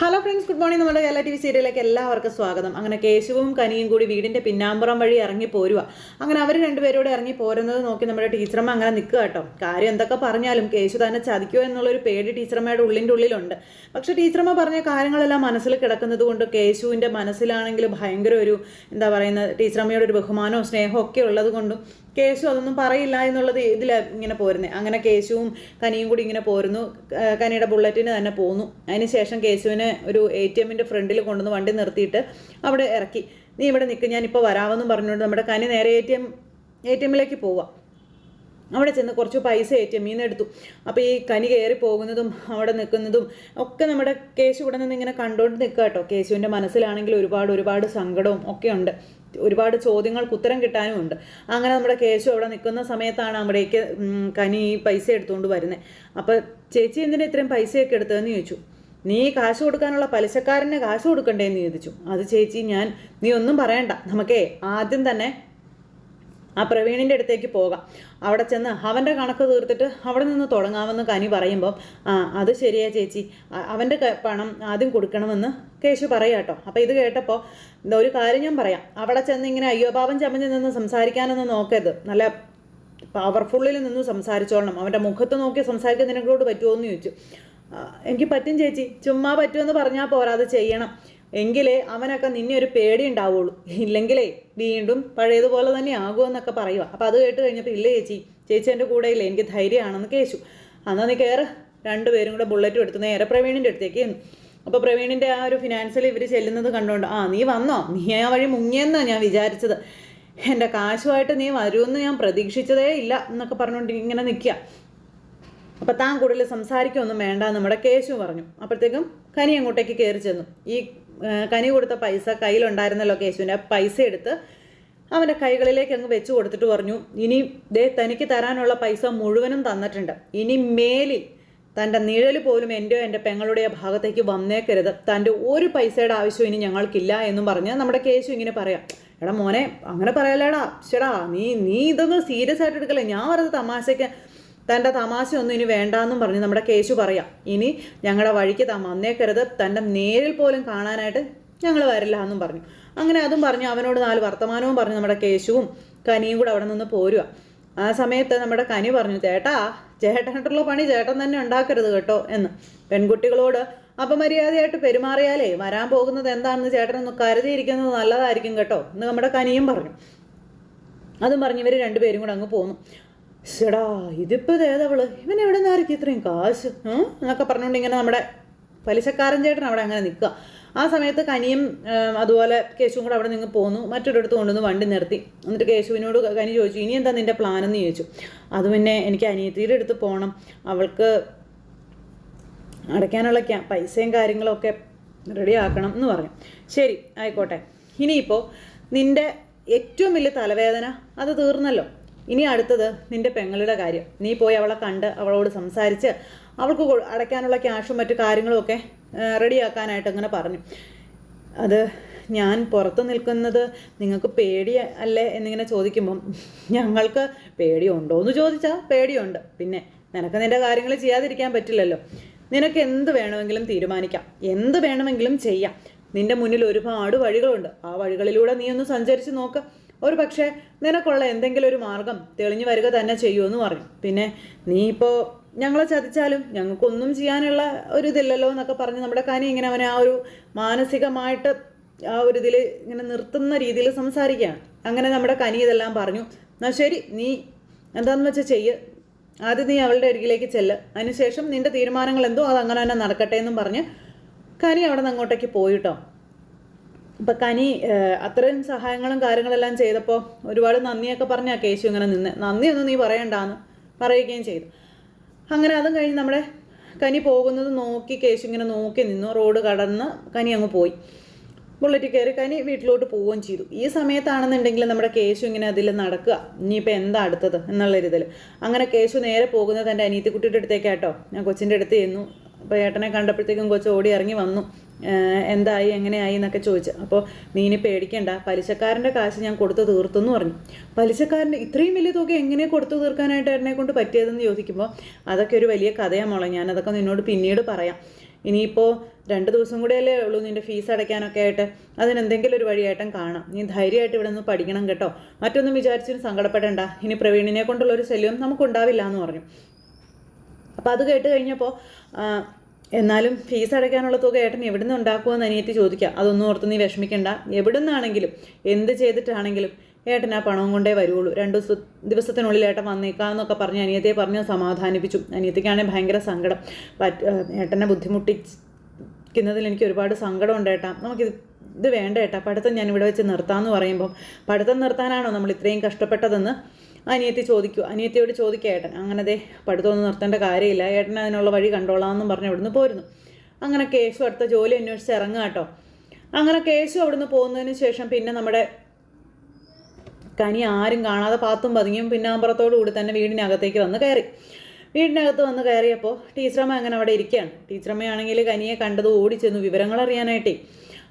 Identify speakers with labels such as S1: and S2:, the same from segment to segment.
S1: Hello friends good morning നമ്മുടെ Kerala T V സീരിയലിലേക്ക് എല്ലാവർക്കും സ്വാഗതം. അങ്ങനെ കേശുവും കനിയും കൂടി വീടിന്റെ പിന്നാമ്പുറം വഴി ഇറങ്ങി പോരുക അങ്ങനെ അവർ രണ്ടുപേരോട് ഇറങ്ങി പോരുന്നത് നോക്കി നമ്മുടെ ടീച്ചറമ്മ അങ്ങനെ നിൽക്കുക കേട്ടോ. കാര്യം എന്തൊക്കെ പറഞ്ഞാലും കേശു തന്നെ ചതിക്കുമോ എന്നുള്ളൊരു പേടി ടീച്ചറമ്മയുടെ ഉള്ളിന്റെ ഉള്ളിലുണ്ട്. പക്ഷേ ടീച്ചറമ്മ പറഞ്ഞ കാര്യങ്ങളെല്ലാം മനസ്സിൽ കിടക്കുന്നത് കൊണ്ട് കേശുവിന്റെ മനസ്സിലാണെങ്കിൽ ഭയങ്കര ഒരു എന്താ പറയുന്നത് ടീച്ചറമ്മയോട് ഒരു ബഹുമാനവും സ്നേഹവും ഒക്കെ ഉള്ളത് കൊണ്ടും കേശു അതൊന്നും പറയില്ല എന്നുള്ളത് ഇതിൽ ഇങ്ങനെ പോരുന്നത് അങ്ങനെ കേശുവും കനിയും കൂടി ഇങ്ങനെ പോരുന്നു. കനിയുടെ ബുള്ളറ്റിന് തന്നെ പോന്നു. അതിനുശേഷം കേശുവിനെ ഒരു എ ടി എമ്മിന്റെ ഫ്രണ്ടിൽ കൊണ്ടുവന്ന് വണ്ടി നിർത്തിയിട്ട് അവിടെ ഇറക്കി. നീ ഇവിടെ നിൽക്കും ഞാനിപ്പോൾ വരാമെന്നും പറഞ്ഞുകൊണ്ട് നമ്മുടെ കനി നേരെ A T M A T എമ്മിലേക്ക് പോവാം. അവിടെ ചെന്ന് കുറച്ച് പൈസ എ ടി എമ്മിൽ നിന്ന് എടുത്തു. അപ്പോൾ ഈ കനി കയറി പോകുന്നതും അവിടെ നിൽക്കുന്നതും ഒക്കെ നമ്മുടെ കേശു ഇവിടെ നിന്ന് ഇങ്ങനെ കണ്ടുകൊണ്ട് നിൽക്കുക കേട്ടോ. കേശുവിന്റെ മനസ്സിലാണെങ്കിൽ ഒരുപാട് ഒരുപാട് സങ്കടവും ഒക്കെ ഉണ്ട്. ഒരുപാട് ചോദ്യങ്ങൾക്ക് ഉത്തരം കിട്ടാനും ഉണ്ട് അങ്ങനെ നമ്മുടെ കേശു അവിടെ നിൽക്കുന്ന സമയത്താണ് അവിടേക്ക് കനി പൈസ എടുത്തുകൊണ്ട് വരുന്നത് അപ്പോൾ ചേച്ചി എന്തിനാ ഇത്രയും പൈസയൊക്കെ എടുത്തതെന്ന് ചോദിച്ചു. നീ കാശ് കൊടുക്കാനുള്ള പലിശക്കാരന് കാശ് കൊടുക്കണ്ടേന്ന് ചോദിച്ചു. അത് ചേച്ചി ഞാൻ നീ ഒന്നും പറയണ്ട. നമുക്കേ ആദ്യം തന്നെ ആ പ്രവീണിന്റെ അടുത്തേക്ക് പോകാം. അവിടെ ചെന്ന് അവന്റെ കണക്ക് തീർത്തിട്ട് അവിടെ നിന്ന് തുടങ്ങാമെന്ന് കനി പറയുമ്പോൾ ആ അത് ശരിയാ ചേച്ചി. അവന്റെ പണം ആദ്യം കൊടുക്കണമെന്ന് കേശു പറയാം കേട്ടോ അപ്പോൾ ഇത് കേട്ടപ്പോൾ ഒരു കാര്യം ഞാൻ പറയാം. അവിടെ ചെന്ന് ഇങ്ങനെ അയ്യോഭാവം ചമഞ്ഞ് നിന്ന് സംസാരിക്കാനൊന്നും നോക്കരുത്. നല്ല പവർഫുള്ളിൽ നിന്ന് സംസാരിച്ചോളണം. അവന്റെ മുഖത്ത് നോക്കി സംസാരിക്കാൻ പറ്റുമോ എന്ന് ചോദിച്ചു. എനിക്ക് പറ്റും ചേച്ചി. ചുമ്മാ പറ്റുമെന്ന് പറഞ്ഞാൽ പോരാ. അത് ചെയ്യണം. എങ്കിലേ അവനൊക്കെ നിന്നെ ഒരു പേടി ഉണ്ടാവുള്ളൂ. ഇല്ലെങ്കിലേ വീണ്ടും പഴയതുപോലെ തന്നെ ആകുമെന്നൊക്കെ പറയുക അപ്പോൾ അത് കേട്ട് കഴിഞ്ഞപ്പോൾ ഇല്ല ചേച്ചി ചേച്ചി എന്റെ കൂടെ ഇല്ലേ? എനിക്ക് ധൈര്യമാണെന്ന് കേശു അന്നാ നീ കയറ് രണ്ടുപേരും കൂടെ ബുള്ളറ്റും എടുത്ത് നേരെ പ്രവീണിന്റെ അടുത്തേക്ക് അപ്പോൾ പ്രവീണിന്റെ ആ ഒരു ഫിനാൻസിൽ ഇവർ ചെല്ലുന്നത് കണ്ടുകൊണ്ട് ആ നീ വന്നോ? നീ ആ വഴി മുങ്ങിയെന്നാണ് ഞാൻ വിചാരിച്ചത്. എന്റെ കാശുമായിട്ട് നീ വരുമെന്ന് ഞാൻ പ്രതീക്ഷിച്ചതേ ഇല്ല എന്നൊക്കെ പറഞ്ഞുകൊണ്ട് ഇങ്ങനെ നിൽക്കുക അപ്പം താൻ കൂടുതൽ സംസാരിക്കൊന്നും വേണ്ട നമ്മുടെ കേശു പറഞ്ഞു. അപ്പോഴത്തേക്കും കനി അങ്ങോട്ടേക്ക് കയറി ചെന്നു. ഈ കനി കൊടുത്ത പൈസ കയ്യിലുണ്ടായിരുന്നല്ലോ കേശുവിന്റെ പൈസ എടുത്ത് അവന്റെ കൈകളിലേക്ക് അങ്ങ് വെച്ച് കൊടുത്തിട്ട് പറഞ്ഞു ഇനി ദേ തനിക്ക് തരാനുള്ള പൈസ മുഴുവനും തന്നിട്ടുണ്ട്. ഇനി മേലിൽ തന്റെ നിഴൽ പോലും എന്റെയോ എന്റെ പെങ്ങളുടെയോ ഭാഗത്തേക്ക് വന്നേക്കരുത്. തന്റെ ഒരു പൈസയുടെ ആവശ്യം ഇനി ഞങ്ങൾക്കില്ല എന്നും പറഞ്ഞ് നമ്മുടെ കേശു ഇങ്ങനെ പറയാം. എടാ മോനെ അങ്ങനെ പറയല്ലേടാ. ചേടാ നീ നീ ഇതൊന്നും സീരിയസ് ആയിട്ട് എടുക്കല്ലേ? ഞാൻ പറഞ്ഞത് തമാശയ്ക്ക് തന്റെ തമാശയൊന്നും ഇനി വേണ്ടാന്നും പറഞ്ഞ് നമ്മുടെ കേശു പറയാം. ഇനി ഞങ്ങളുടെ വഴിക്ക് താൻ വന്നേക്കരുത്. തന്റെ നേരിൽ പോലും കാണാനായിട്ട് ഞങ്ങൾ വരില്ല എന്നും പറഞ്ഞു. അങ്ങനെ അതും പറഞ്ഞു അവനോട് നാല് വർത്തമാനവും പറഞ്ഞു നമ്മുടെ കേശുവും കനിയും കൂടെ അവിടെ നിന്ന് പോരുക ആ സമയത്ത് നമ്മുടെ കനി പറഞ്ഞു ചേട്ടാ ചേട്ടനായിട്ടുള്ള പണി ചേട്ടൻ തന്നെ ഉണ്ടാക്കരുത് കേട്ടോ എന്ന്. പെൺകുട്ടികളോട് അപമര്യാദയായിട്ട് പെരുമാറിയാലേ വരാൻ പോകുന്നത് എന്താണെന്ന് ചേട്ടനൊന്ന് കരുതിയിരിക്കുന്നത് നല്ലതായിരിക്കും കേട്ടോ എന്ന് നമ്മുടെ കനിയും പറഞ്ഞു. അതും പറഞ്ഞ് ഇവർ രണ്ടുപേരും കൂടെ അങ്ങ് പോന്നു. ഷടാ ഇതിപ്പോൾ ഏതവൾ? ഇവൻ എവിടെ നിന്നായിരിക്കും ഇത്രയും കാശ്? എന്നൊക്കെ പറഞ്ഞുകൊണ്ട് ഇങ്ങനെ നമ്മുടെ പലിശക്കാരൻ ചേട്ടൻ അവിടെ അങ്ങനെ നിൽക്കുക. ആ സമയത്ത് കനിയും അതുപോലെ കേശുവും കൂടെ അവിടെ നിന്ന് പോന്നു. മറ്റൊരിടത്ത് കൊണ്ടുവന്ന് വണ്ടി നിർത്തി. എന്നിട്ട് കേശുവിനോട് കനി ചോദിച്ചു ഇനി എന്താ നിന്റെ പ്ലാൻ എന്ന് ചോദിച്ചു. അത് പിന്നെ എനിക്ക് അനിയത്തിയുടെ അടുത്ത് പോകണം അവൾക്ക് അടയ്ക്കാനുള്ള പൈസയും കാര്യങ്ങളൊക്കെ റെഡി ആക്കണം എന്ന് പറഞ്ഞു. ശരി ആയിക്കോട്ടെ. ഇനിയിപ്പോൾ നിന്റെ ഏറ്റവും വലിയ തലവേദന അത് തീർന്നല്ലോ. ഇനി അടുത്തത് നിന്റെ പെങ്ങളുടെ കാര്യം. നീ പോയി അവളെ കണ്ട് അവളോട് സംസാരിച്ച് അവൾക്ക് അടയ്ക്കാനുള്ള ക്യാഷും മറ്റു കാര്യങ്ങളും ഒക്കെ റെഡിയാക്കാനായിട്ട് അങ്ങനെ പറഞ്ഞു. അത് ഞാൻ പുറത്ത് നിൽക്കുന്നത് നിങ്ങൾക്ക് പേടി അല്ലേ എന്നിങ്ങനെ ചോദിക്കുമ്പം ഞങ്ങൾക്ക് പേടിയുണ്ടോ എന്ന് ചോദിച്ചാൽ പേടിയുണ്ട്. പിന്നെ നിനക്ക് നിന്റെ കാര്യങ്ങൾ ചെയ്യാതിരിക്കാൻ പറ്റില്ലല്ലോ. നിനക്ക് എന്ത് വേണമെങ്കിലും തീരുമാനിക്കാം. എന്ത് വേണമെങ്കിലും ചെയ്യാം. നിന്റെ മുന്നിൽ ഒരുപാട് വഴികളുണ്ട്. ആ വഴികളിലൂടെ നീ ഒന്ന് സഞ്ചരിച്ച് നോക്ക്. ഒരു പക്ഷേ നിനക്കുള്ള എന്തെങ്കിലും ഒരു മാർഗം തെളിഞ്ഞു വരിക തന്നെ ചെയ്യൂ എന്ന് പറഞ്ഞു. പിന്നെ നീ ഇപ്പോൾ ഞങ്ങളെ ചതിച്ചാലും ഞങ്ങൾക്കൊന്നും ചെയ്യാനുള്ള ഒരു ഇതില്ലല്ലോ എന്നൊക്കെ പറഞ്ഞ് നമ്മുടെ കനി ഇങ്ങനെ അവനെ ആ ഒരു മാനസികമായിട്ട് ആ ഒരു ഇതിൽ ഇങ്ങനെ നിർത്തുന്ന രീതിയിൽ സംസാരിക്കുകയാണ്. അങ്ങനെ നമ്മുടെ കനി ഇതെല്ലാം പറഞ്ഞു. എന്നാൽ ശരി നീ എന്താണെന്ന് വെച്ചാൽ ചെയ്യ്. ആദ്യം നീ അവളുടെ അരികിലേക്ക് ചെല്ല്. അതിനുശേഷം നിന്റെ തീരുമാനങ്ങൾ എന്തോ അത് അങ്ങനെ തന്നെ നടക്കട്ടെ എന്നും പറഞ്ഞ് കനി അവിടെ നിന്ന് അങ്ങോട്ടേക്ക് പോയിട്ടോ. അപ്പം കനി അത്രയും സഹായങ്ങളും കാര്യങ്ങളെല്ലാം ചെയ്തപ്പോൾ ഒരുപാട് നന്ദിയൊക്കെ പറഞ്ഞാൽ കേശു ഇങ്ങനെ നിന്ന്. നന്ദിയൊന്നും നീ പറയണ്ടാന്ന് പറയുകയും ചെയ്തു. അങ്ങനെ അതും കഴിഞ്ഞ് നമ്മുടെ കനി പോകുന്നത് നോക്കി കേശു ഇങ്ങനെ നോക്കി നിന്നു. റോഡ് കടന്ന് കനി അങ്ങ് പോയി. ബുള്ളറ്റ് കയറി കനി വീട്ടിലോട്ട് പോവുകയും ചെയ്തു. ഈ സമയത്താണെന്നുണ്ടെങ്കിൽ നമ്മുടെ കേശു ഇങ്ങനെ അതിൽ നടക്കുക. ഇനിയിപ്പോൾ എന്താ അടുത്തത് എന്നുള്ള ഒരിതിൽ അങ്ങനെ കേശു നേരെ പോകുന്നത് എന്റെ അനിയത്തിക്കുട്ടിയുടെ അടുത്തേക്കാട്ടോ. ഞാൻ കൊച്ചിന്റെ അടുത്ത് ചെന്നു. അപ്പോൾ ഏട്ടനെ കണ്ടപ്പോഴത്തേക്കും കൊച്ചു ഓടി ഇറങ്ങി വന്നു. എന്തായി എങ്ങനെയായി എന്നൊക്കെ ചോദിച്ചു. അപ്പോൾ നീ ഇനി പേടിക്കണ്ട. പലിശക്കാരന്റെ കാശ് ഞാൻ കൊടുത്തു തീർത്തെന്ന് പറഞ്ഞു. പലിശക്കാരന്റെ ഇത്രയും വലിയ തുക എങ്ങനെ കൊടുത്തു തീർക്കാനായിട്ട് എന്നെ കൊണ്ട് പറ്റിയതെന്ന് ചോദിക്കുമ്പോൾ അതൊക്കെ ഒരു വലിയ കഥയാണ് മോളെ. ഞാനതൊക്കെ നിന്നോട് പിന്നീട് പറയാം. ഇനിയിപ്പോൾ രണ്ട് ദിവസം കൂടെയല്ലേ ഉള്ളൂ നിന്റെ ഫീസ് അടയ്ക്കാനൊക്കെ ആയിട്ട്. അതിനെന്തെങ്കിലും ഒരു വഴിയായിട്ടും കാണാം. നീ ധൈര്യമായിട്ട് ഇവിടെ നിന്ന് പഠിക്കണം കേട്ടോ. മറ്റൊന്നും വിചാരിച്ചിന് സങ്കടപ്പെടേണ്ട. ഇനി പ്രവീണിനെ കൊണ്ടുള്ള ഒരു ശല്യം നമുക്കുണ്ടാവില്ല എന്ന് പറഞ്ഞു. അപ്പോൾ അത് കേട്ട് കഴിഞ്ഞപ്പോൾ എന്നാലും ഫീസ് അടയ്ക്കാനുള്ള തുക ഏട്ടൻ എവിടെ നിന്ന് ഉണ്ടാക്കുമെന്ന് അനിയത്തി ചോദിക്കാം. അതൊന്നും ഓർത്ത് നീ വിഷമിക്കണ്ട. എവിടെ നിന്നാണെങ്കിലും എന്ത് ചെയ്തിട്ടാണെങ്കിലും ഏട്ടൻ ആ പണവും കൊണ്ടേ വരുള്ളൂ രണ്ട് ദിവസത്തിനുള്ളിൽ ഏട്ടൻ വന്നേക്കാമെന്നൊക്കെ പറഞ്ഞ് അനിയത്തിയെ പറഞ്ഞ് സമാധാനിപ്പിച്ചു. അനിയത്തിക്കാണെങ്കിൽ ഭയങ്കര സങ്കടം. പറ്റ ഏട്ടനെ ബുദ്ധിമുട്ടിക്കുന്നതിൽ എനിക്ക് ഒരുപാട് സങ്കടമുണ്ട് ഏട്ടാ. നമുക്കിത് ഇത് വേണ്ട ഏട്ടാ. പഠിത്തം ഞാൻ ഇവിടെ വെച്ച് നിർത്താമെന്ന് പറയുമ്പം പഠിത്തം നിർത്താനാണോ നമ്മൾ ഇത്രയും കഷ്ടപ്പെട്ടതെന്ന് അനിയത്തി ചോദിക്കൂ. അനിയത്തിയോട് ചോദിക്കുക ഏട്ടൻ അങ്ങനെ ദേ പഠിത്തമൊന്നും നിർത്തേണ്ട കാര്യമില്ല. ഏട്ടൻ അതിനുള്ള വഴി കണ്ടോളാമെന്നും പറഞ്ഞ് അവിടുന്ന് പോരുന്നു. അങ്ങനെ കേശു അടുത്ത ജോലി അന്വേഷിച്ച് ഇറങ്ങുക കേട്ടോ. അങ്ങനെ കേശു അവിടുന്ന് പോകുന്നതിന് ശേഷം പിന്നെ നമ്മുടെ കനി ആരും കാണാതെ പാത്തും പതുങ്ങിയും പിന്നാമ്പുറത്തോടു കൂടി തന്നെ വീടിനകത്തേക്ക് വന്ന് കയറി. വീടിനകത്ത് വന്ന് കയറിയപ്പോൾ ടീച്ചറമ്മ അങ്ങനെ അവിടെ ഇരിക്കുകയാണ്. ടീച്ചറമ്മയാണെങ്കിൽ കനിയെ കണ്ടത് ഓടിച്ചെന്നു വിവരങ്ങൾ അറിയാനായിട്ടേ.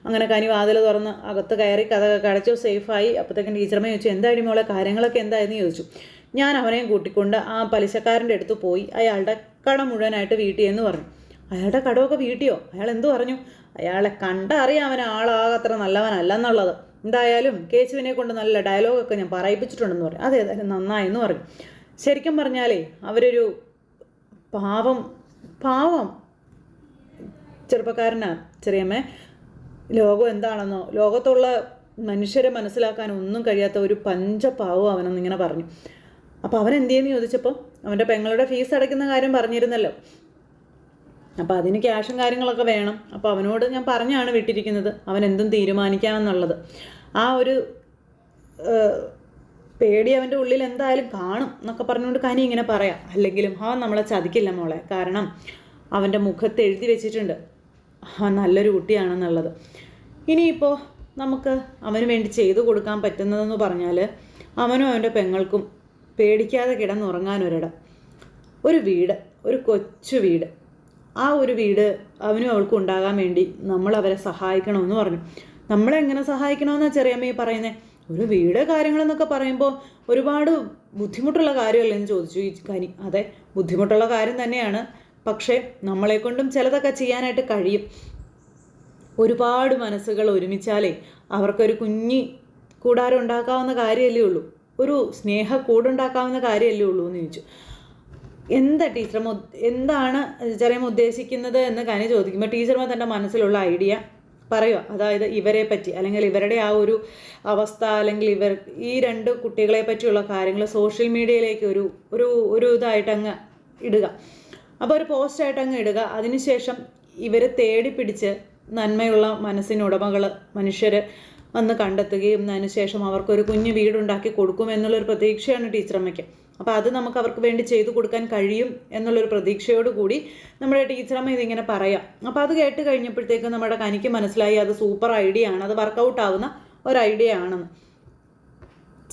S1: അങ്ങനെ കനി വാതിൽ തുറന്ന് അകത്ത് കയറി കഥ കടച്ചു സേഫായി. അപ്പോഴത്തേക്കും ടീച്ചർമ്മ ചോദിച്ചു എന്തായാലും മോളെ കാര്യങ്ങളൊക്കെ എന്തായെന്ന് ചോദിച്ചു. ഞാൻ അവനെയും കൂട്ടിക്കൊണ്ട് ആ പലിശക്കാരന്റെ അടുത്ത് പോയി അയാളുടെ കട മുഴുവനായിട്ട് വീട്ടിൽ എന്ന് പറഞ്ഞു. അയാളുടെ കടമൊക്കെ വീട്ടിയോ? അയാൾ എന്തു പറഞ്ഞു? അയാളെ കണ്ടറിയാം അവൻ ആളാകെ നല്ലവനല്ല എന്നുള്ളത് എന്തായാലും കേശുവിനെ കൊണ്ട് നല്ല ഡയലോഗൊക്കെ ഞാൻ പറയിപ്പിച്ചിട്ടുണ്ടെന്ന് പറഞ്ഞു. അതേതായാലും നന്നായെന്ന് പറഞ്ഞു. ശരിക്കും പറഞ്ഞാലേ അവരൊരു പാവം പാവം ചെറുപ്പക്കാരനാ ചെറിയമ്മേ. ലോകം എന്താണെന്നോ ലോകത്തുള്ള മനുഷ്യരെ മനസ്സിലാക്കാൻ ഒന്നും കഴിയാത്ത ഒരു പഞ്ചപാവം അവനെന്നിങ്ങനെ പറഞ്ഞു. അപ്പോൾ അവൻ എന്ത് ചെയ്യുന്നു ചോദിച്ചപ്പോൾ അവന്റെ പെങ്ങളുടെ ഫീസ് അടയ്ക്കുന്ന കാര്യം പറഞ്ഞിരുന്നല്ലോ. അപ്പോൾ അതിന് ക്യാഷും കാര്യങ്ങളൊക്കെ വേണം. അപ്പോൾ അവനോട് ഞാൻ പറഞ്ഞാണ് വിട്ടിരിക്കുന്നത്. അവൻ എന്തും തീരുമാനിക്കാമെന്നുള്ളത്. ആ ഒരു പേടി അവന്റെ ഉള്ളിൽ എന്തായാലും കാണും എന്നൊക്കെ പറഞ്ഞുകൊണ്ട് കനി ഇങ്ങനെ പറയാം. അല്ലെങ്കിലും അവൻ നമ്മളെ ചതിക്കില്ല മോളെ. കാരണം അവന്റെ മുഖത്ത് എഴുതി വെച്ചിട്ടുണ്ട്. നല്ലൊരു കുട്ടിയാണെന്നുള്ളത്. ഇനിയിപ്പോൾ നമുക്ക് അവന് വേണ്ടി ചെയ്തു കൊടുക്കാൻ പറ്റുന്നതെന്ന് പറഞ്ഞാൽ അവനും അവന്റെ പെങ്ങൾക്കും പേടിക്കാതെ കിടന്നുറങ്ങാൻ ഒരിടം ഒരു വീട് ഒരു കൊച്ചു വീട്. ആ ഒരു വീട് അവനും അവൾക്കും ഉണ്ടാകാൻ വേണ്ടി നമ്മൾ അവരെ സഹായിക്കണമെന്ന് പറഞ്ഞു. നമ്മളെങ്ങനെ സഹായിക്കണമെന്നാണ് ചെറിയമ്മ ഈ പറയുന്നത് ഒരു വീട് കാര്യങ്ങളെന്നൊക്കെ പറയുമ്പോൾ ഒരുപാട് ബുദ്ധിമുട്ടുള്ള കാര്യമല്ലേ എന്ന് ചോദിച്ചു ഈ കനി. അതെ ബുദ്ധിമുട്ടുള്ള കാര്യം തന്നെയാണ്. പക്ഷേ നമ്മളെക്കൊണ്ടും ചിലതൊക്കെ ചെയ്യാനായിട്ട് കഴിയും. ഒരുപാട് മനസ്സുകൾ ഒരുമിച്ചാലേ അവർക്കൊരു കുഞ്ഞി കൂടാരം ഉണ്ടാക്കാവുന്ന കാര്യമല്ലേ ഉള്ളൂ. ഒരു സ്നേഹ കൂടുണ്ടാക്കാവുന്ന കാര്യമല്ലേ ഉള്ളൂ എന്ന് ചോദിച്ചു. എന്താ ടീച്ചർ എന്താണ് ചെറിയ ഉദ്ദേശിക്കുന്നത് എന്ന് കനി ചോദിക്കുമ്പോൾ ടീച്ചർമാർ തന്റെ മനസ്സിലുള്ള ഐഡിയ പറയുക. അതായത് ഇവരെ പറ്റി അല്ലെങ്കിൽ ഇവരുടെ ആ ഒരു അവസ്ഥ അല്ലെങ്കിൽ ഇവർ ഈ രണ്ട് കുട്ടികളെ പറ്റിയുള്ള കാര്യങ്ങൾ സോഷ്യൽ മീഡിയയിലേക്ക് ഒരു ഒരു ഒരു ഇതായിട്ട് അങ്ങ് ഇടുക. അപ്പോൾ ഒരു പോസ്റ്റായിട്ട് അങ്ങ് ഇടുക. അതിനുശേഷം ഇവരെ തേടി പിടിച്ച് നന്മയുള്ള മനസ്സിനുടമകൾ മനുഷ്യർ വന്ന് കണ്ടെത്തുകയും അതിനുശേഷം അവർക്കൊരു കുഞ്ഞു വീടുണ്ടാക്കി കൊടുക്കും എന്നുള്ളൊരു പ്രതീക്ഷയാണ് ടീച്ചറമ്മയ്ക്ക് അപ്പോൾ അത് നമുക്ക് അവർക്ക് വേണ്ടി ചെയ്തു കൊടുക്കാൻ കഴിയും എന്നുള്ളൊരു പ്രതീക്ഷയോട് കൂടി നമ്മുടെ ടീച്ചറമ്മ ഇതിങ്ങനെ പറയാം. അപ്പോൾ അത് കേട്ട് കഴിഞ്ഞപ്പോഴത്തേക്കും നമ്മുടെ കനിക്ക് മനസ്സിലായി അത് സൂപ്പർ ഐഡിയ ആണ്. അത് വർക്കൗട്ട് ആവുന്ന ഒരു ഐഡിയ ആണെന്ന്.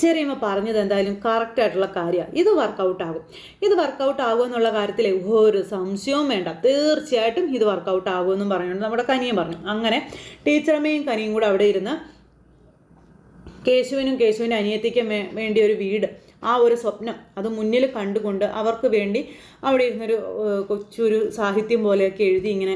S1: ചെറിയമ്മ പറഞ്ഞത് എന്തായാലും കറക്റ്റായിട്ടുള്ള കാര്യമാണ്. ഇത് വർക്കൗട്ട് ആകും. ഇത് വർക്കൗട്ട് ആകുമെന്നുള്ള കാര്യത്തിൽ ഒരു സംശയവും വേണ്ട. തീർച്ചയായിട്ടും ഇത് വർക്കൗട്ട് ആകുമെന്നും പറഞ്ഞുകൊണ്ട് നമ്മുടെ കനിയും പറഞ്ഞു. അങ്ങനെ ടീച്ചറമ്മയും കനിയും കൂടെ അവിടെ ഇരുന്ന് കേശുവിനും കേശുവിന്റെ അനിയത്തിക്കും വേണ്ടി ഒരു വീട് ആ ഒരു സ്വപ്നം അത് മുന്നിൽ കണ്ടുകൊണ്ട് അവർക്ക് വേണ്ടി അവിടെ ഇരുന്നൊരു കൊച്ചൊരു സാഹിത്യം പോലെയൊക്കെ എഴുതി ഇങ്ങനെ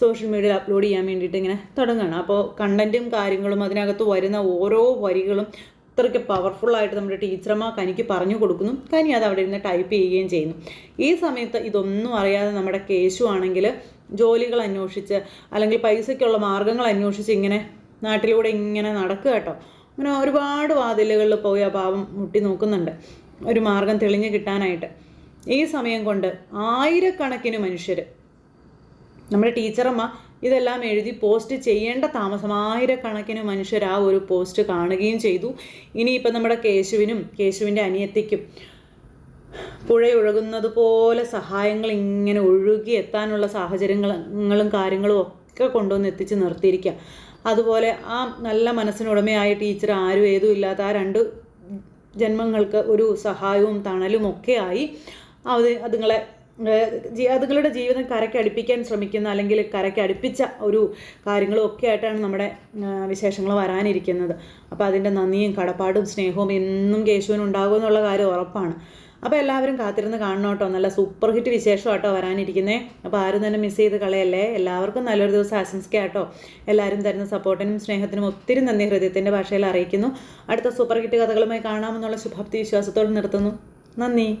S1: സോഷ്യൽ മീഡിയയിൽ അപ്ലോഡ് ചെയ്യാൻ വേണ്ടിയിട്ട് ഇങ്ങനെ തുടങ്ങുകയാണ്. അപ്പോൾ കണ്ടന്റും കാര്യങ്ങളും അതിനകത്ത് വരുന്ന ഓരോ വരികളും അത്രയ്ക്ക് പവർഫുള്ളായിട്ട് നമ്മുടെ ടീച്ചർമാർ കനിക്ക് പറഞ്ഞു കൊടുക്കുന്നു. കനി അത് അവിടെ ഇരുന്ന് ടൈപ്പ് ചെയ്യുകയും ചെയ്യുന്നു. ഈ സമയത്ത് ഇതൊന്നും അറിയാതെ നമ്മുടെ കേശു ആണെങ്കിൽ ജോലികൾ അന്വേഷിച്ച് അല്ലെങ്കിൽ പൈസയ്ക്കുള്ള മാർഗങ്ങൾ അന്വേഷിച്ച് ഇങ്ങനെ നാട്ടിലൂടെ ഇങ്ങനെ നടക്കുക കേട്ടോ. അങ്ങനെ ഒരുപാട് വാതിലുകളിൽ പോയി ആ പാവം മുട്ടി നോക്കുന്നുണ്ട്. ഒരു മാർഗം തെളിഞ്ഞു കിട്ടാനായിട്ട്. ഈ സമയം കൊണ്ട് ആയിരക്കണക്കിന് മനുഷ്യർ നമ്മുടെ ടീച്ചറമ്മ ഇതെല്ലാം എഴുതി പോസ്റ്റ് ചെയ്യേണ്ട താമസം ആയിരക്കണക്കിന് മനുഷ്യർ ആ ഒരു പോസ്റ്റ് കാണുകയും ചെയ്തു. ഇനിയിപ്പം നമ്മുടെ കേശുവിനും കേശുവിന്റെ അനിയത്തിക്കും പുഴയൊഴുകുന്നത് പോലെ സഹായങ്ങൾ ഇങ്ങനെ ഒഴുകി എത്താനുള്ള സാഹചര്യങ്ങളും കാര്യങ്ങളും ഒക്കെ കൊണ്ടുവന്ന് എത്തിച്ച് നിർത്തിയിരിക്കുക അതുപോലെ ആ നല്ല മനസ്സിനുടമയായ ടീച്ചർ ആരും ഏതും ഇല്ലാത്ത ആ രണ്ട് ജന്മങ്ങൾക്ക് ഒരു സഹായവും തണലും ഒക്കെ ആയി. അത് അതുങ്ങളെ അതുങ്ങളുടെ ജീവിതം കരയ്ക്ക് അടുപ്പിക്കാൻ ശ്രമിക്കുന്ന അല്ലെങ്കിൽ കരയ്ക്ക് അടുപ്പിച്ച ഒരു കാര്യങ്ങളും ഒക്കെ ആയിട്ടാണ് നമ്മുടെ വിശേഷങ്ങൾ വരാനിരിക്കുന്നത്. അപ്പോൾ അതിന്റെ നന്ദിയും കടപ്പാടും സ്നേഹവും എന്നും കേശുവിന് ഉണ്ടാകും എന്നുള്ള കാര്യം ഉറപ്പാണ്. അപ്പോൾ എല്ലാവരും കാത്തിരുന്ന് കാണണം കേട്ടോ. നല്ല സൂപ്പർ ഹിറ്റ് വിശേഷം കേട്ടോ വരാനിരിക്കുന്നത് അപ്പോൾ ആരും തന്നെ മിസ് ചെയ്ത് കളയല്ലേ? എല്ലാവർക്കും നല്ലൊരു ദിവസം ആശംസിക്കാം കേട്ടോ. എല്ലാവരും തരുന്ന സപ്പോർട്ടിനും സ്നേഹത്തിനും ഒത്തിരി നന്ദി. ഹൃദയത്തിന്റെ ഭാഷയിൽ അറിയിക്കുന്നു. അടുത്ത സൂപ്പർ ഹിറ്റ് കഥകളുമായി കാണാമെന്നുള്ള ശുഭാപ്തി വിശ്വാസത്തോടെ നിർത്തുന്നു. നന്ദി.